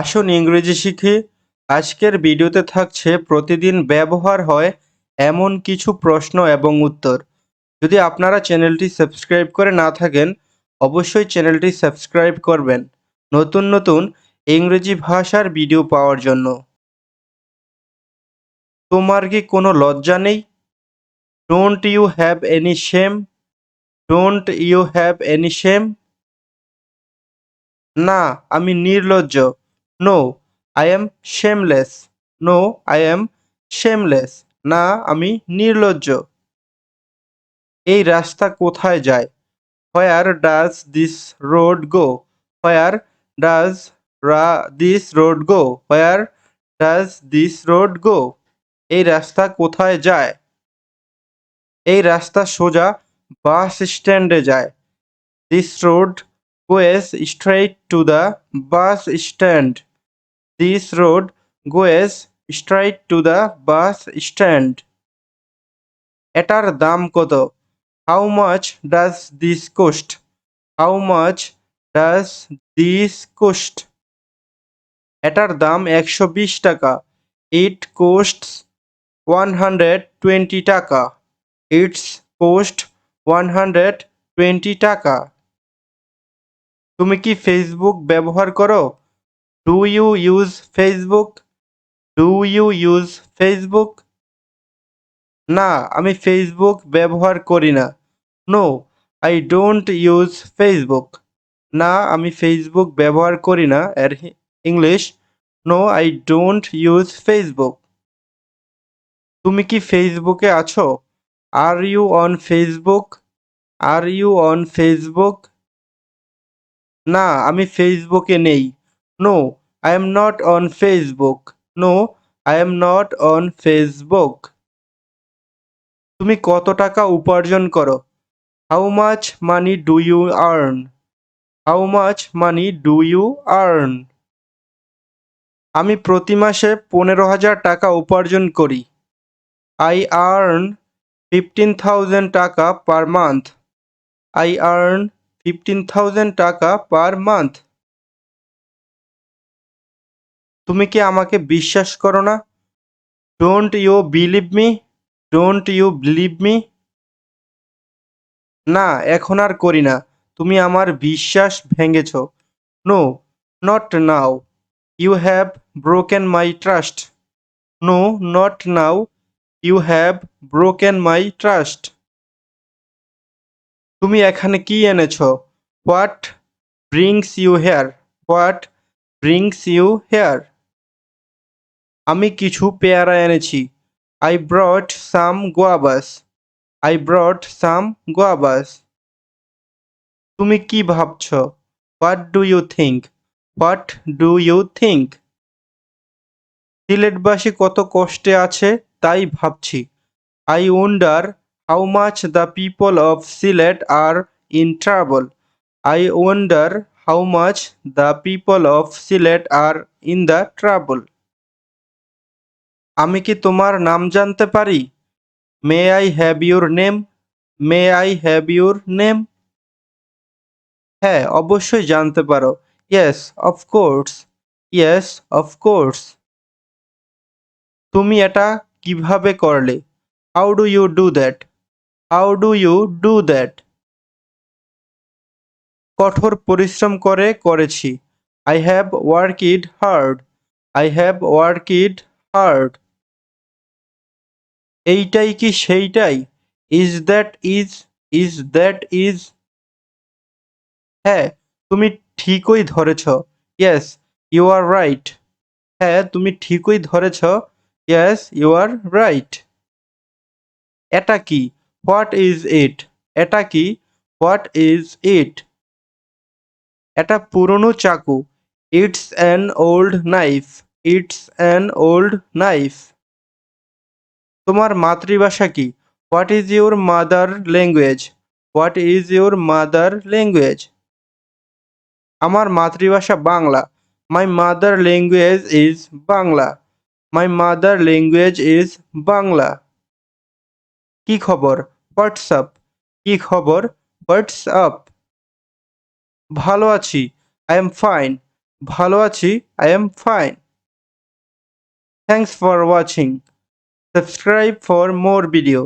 আসুন ইংরেজি শিখি। আজকের ভিডিওতে থাকছে, প্রতিদিন ব্যবহার হয় এমন কিছু প্রশ্ন এবং উত্তর। যদি আপনারা চ্যানেলটি সাবস্ক্রাইব করে না থাকেন, অবশ্যই চ্যানেলটি সাবস্ক্রাইব করবেন। নতুন নতুন ইংরেজি ভাষার ভিডিও পাওয়ার জন্য। তোমার কি কোনো লজ্জা নেই? Don't you have any shame don't you have any shame না, আমি নির্লজ্জ। No I am shameless no I am shameless না, আমি নির্লজ্জ। এই রাস্তা কোথায় যায়? Where does this road go where does রা this road go where does this road go এই রাস্তা কোথায় যায়? এই রাস্তা সোজা বাস স্ট্যান্ডে যায়। This road goes straight to the bus stand. This road goes straight to the bus stand. এটার দাম কত? How much does this cost how much does this cost এটার দাম একশো বিশ টাকা। It costs one hundred twenty taka. It's cost one hundred twenty taka. তুমি কি ফেসবুক ব্যবহার করো? Do you use Facebook do you use Facebook না, আমি ফেসবুক ব্যবহার করি না। No I don't use Facebook না, আমি ফেসবুক ব্যবহার করি না। এর English no I don't use Facebook তুমি কি ফেসবুকে আছো? Are you on Facebook are you on Facebook না, আমি ফেসবুকে নেই। No I am not on Facebook no I am not on Facebook তুমি কত টাকা উপার্জন করো? How much money do you earn how much money do you earn আমি প্রতি মাসে পনেরো হাজার টাকা উপার্জন করি। I earn fifteen thousand taka per month I earn fifteen thousand taka per month তুমি কি আমাকে বিশ্বাস করো না? Don't you believe me don't you believe me না, এখন আর করি না। তুমি আমার বিশ্বাস ভেঙেছ। No not now you have broken my trust no not now you have broken my trust তুমি এখানে কি এনেছ? What brings you here what brings you here আমি কিছু পেয়ারা এনেছি। I brought some গোয়াবাস I brought সাম গোয়াবাস তুমি কি ভাবছ? What do you think what do you think সিলেটবাসী কত কষ্টে আছে তাই ভাবছি। I wonder how much the people of Sylhet are in travel I wonder how much the people of Sylhet are in the travel আমি কি তোমার নাম জানতে পারি? May I have your name may I have your name হ্যাঁ অবশ্যই জানতে পারো। ইয়েস অফকোর্স ইয়েস অফকোর্স তুমি এটা কীভাবে করলে? How do you do that how do you do that কঠোর পরিশ্রম করে করেছি। I have worked hard I have worked hard এইটাই কি সেইটাই? Is that is is that is হ্যাঁ তুমি ঠিকই ধরেছ। ইয়েস ইউ আর রাইট হ্যাঁ তুমি ঠিকই ধরেছ। ইয়েস ইউ আর রাইট এটা কি? What is it? এটা কি? What is it? এটা পুরনো চাকু। It's an old knife. It's an old knife. তোমার মাতৃভাষা কি? What is your mother language? What is your mother language? আমার মাতৃভাষা Bangla. My mother language is Bangla. My mother language is Bangla. কি খবর? হোয়াটসঅ্যাপ কি খবর? হোয়াটসঅ্যাপ ভালো আছি। আই এম ফাইন ভালো আছি? I am fine thanks for watching subscribe for more video